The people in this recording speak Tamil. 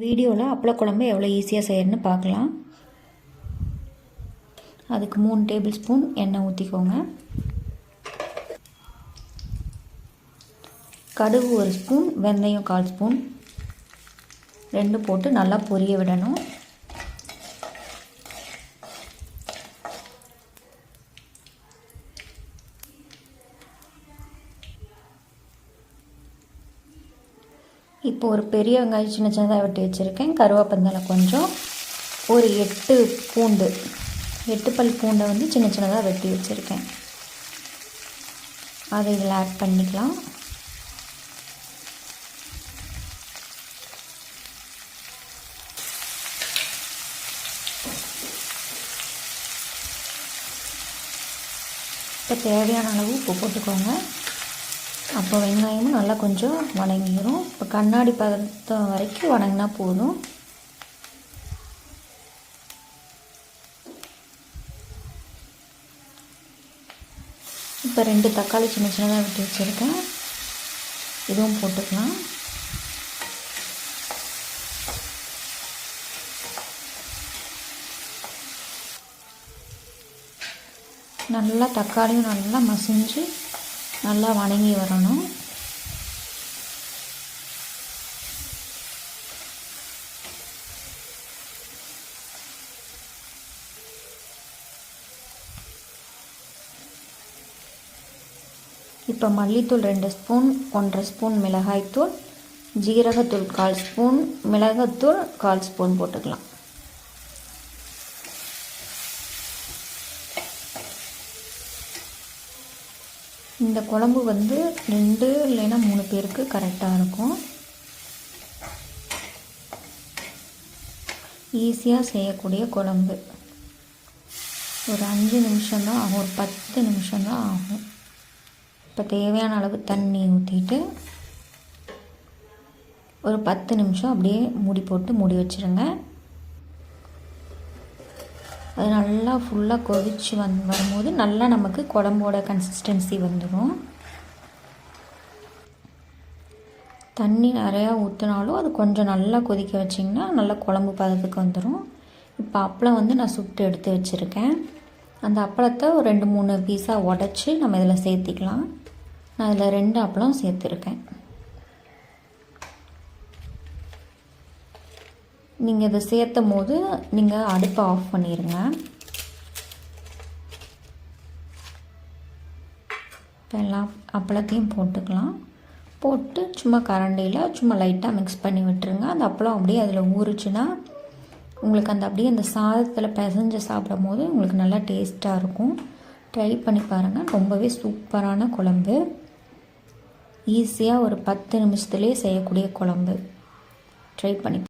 வீடியோவில் அப்பளக்குழம்பு எவ்வளோ ஈஸியாக செய்யணும்னு பார்க்கலாம். அதுக்கு மூணு டேபிள் ஸ்பூன் எண்ணெய் ஊற்றிக்கோங்க கடுகு ஒரு ஸ்பூன் வெந்தயம் கால் ஸ்பூன் ரெண்டு போட்டு நல்லா பொரிய விடணும். இப்போ ஒரு பெரிய வெங்காயம் சின்ன சின்னதாக வெட்டி வச்சுருக்கேன். கருவேப்பந்தலை கொஞ்சம். ஒரு எட்டு பூண்டு எட்டு பல் பூண்டை வந்து சின்ன சின்னதாக வெட்டி வச்சுருக்கேன். அதை இதில் ஆட் பண்ணிக்கலாம். இப்போ தேவையான அளவு உப்பு போட்டுக்கோங்க. இப்போ வெங்காயமும் நல்லா கொஞ்சம் வணங்கிடும் இப்போ கண்ணாடி பதத்தம் வரைக்கும் வணங்கினா போதும். இப்போ ரெண்டு தக்காளி சின்ன சின்னதாக விட்டு வச்சுருக்கேன். இதுவும் போட்டுக்கலாம். நல்லா தக்காளியும் நல்லா மசிஞ்சு நல்லா வணங்கி வரணும். இப்போ மல்லித்தூள் ரெண்டு ஸ்பூன் ஒன்றரை ஸ்பூன் மிளகாய்த்தூள் ஜீரகத்தூள் கால் ஸ்பூன் மிளகாத்தூள் கால் ஸ்பூன் போட்டுக்கலாம். இந்த குழம்பு வந்து ரெண்டு இல்லைன்னா மூணு பேருக்கு கரெக்டாக இருக்கும். ஈஸியாக செய்யக்கூடிய குழம்பு. ஒரு அஞ்சு நிமிஷம்தான் ஆகும் ஒரு பத்து நிமிஷம்தான் ஆகும். இப்போ தேவையான அளவு தண்ணி ஊற்றிட்டு ஒரு பத்து நிமிஷம் அப்படியே மூடி போட்டு மூடி வச்சுருங்க. அது நல்லா ஃபுல்லாக கொதித்து வந் வரும்போது நல்லா நமக்கு குழம்போட கன்சிஸ்டன்சி வந்துடும் தண்ணி நிறையா ஊற்றினாலும் அது கொஞ்சம் நல்லா கொதிக்க வச்சிங்கன்னா நல்லா குழம்பு பதத்துக்கு வந்துடும் இப்போ அப்பளம் வந்து நான் சுட்டு எடுத்து வச்சுருக்கேன். அந்த அப்பளத்தை ஒரு ரெண்டு மூணு பீஸாக உடச்சி நம்ம இதில் சேர்த்திக்கலாம். நான் இதில் ரெண்டு அப்பளம் சேர்த்துருக்கேன். நீங்கள் இதை சேர்த்தும் போது நீங்கள் அடுப்பை ஆஃப் பண்ணிடுங்க இப்போ எல்லாம் அப்பளத்தையும் போட்டுக்கலாம். போட்டு சும்மா கரண்டியில் சும்மா லைட்டாக மிக்ஸ் பண்ணி விட்டுருங்க. அந்த அப்பளம் அப்படியே அதில் ஊறுச்சுன்னா உங்களுக்கு அந்த அப்படியே அந்த சாதத்தில் பிசைஞ்சு சாப்பிடும் போது உங்களுக்கு நல்லா டேஸ்ட்டாக இருக்கும். ட்ரை பண்ணி பாருங்கள் ரொம்பவே சூப்பரான குழம்பு. ஈஸியாக ஒரு பத்து நிமிஷத்துலேயே செய்யக்கூடிய குழம்பு. ட்ரை பண்ணி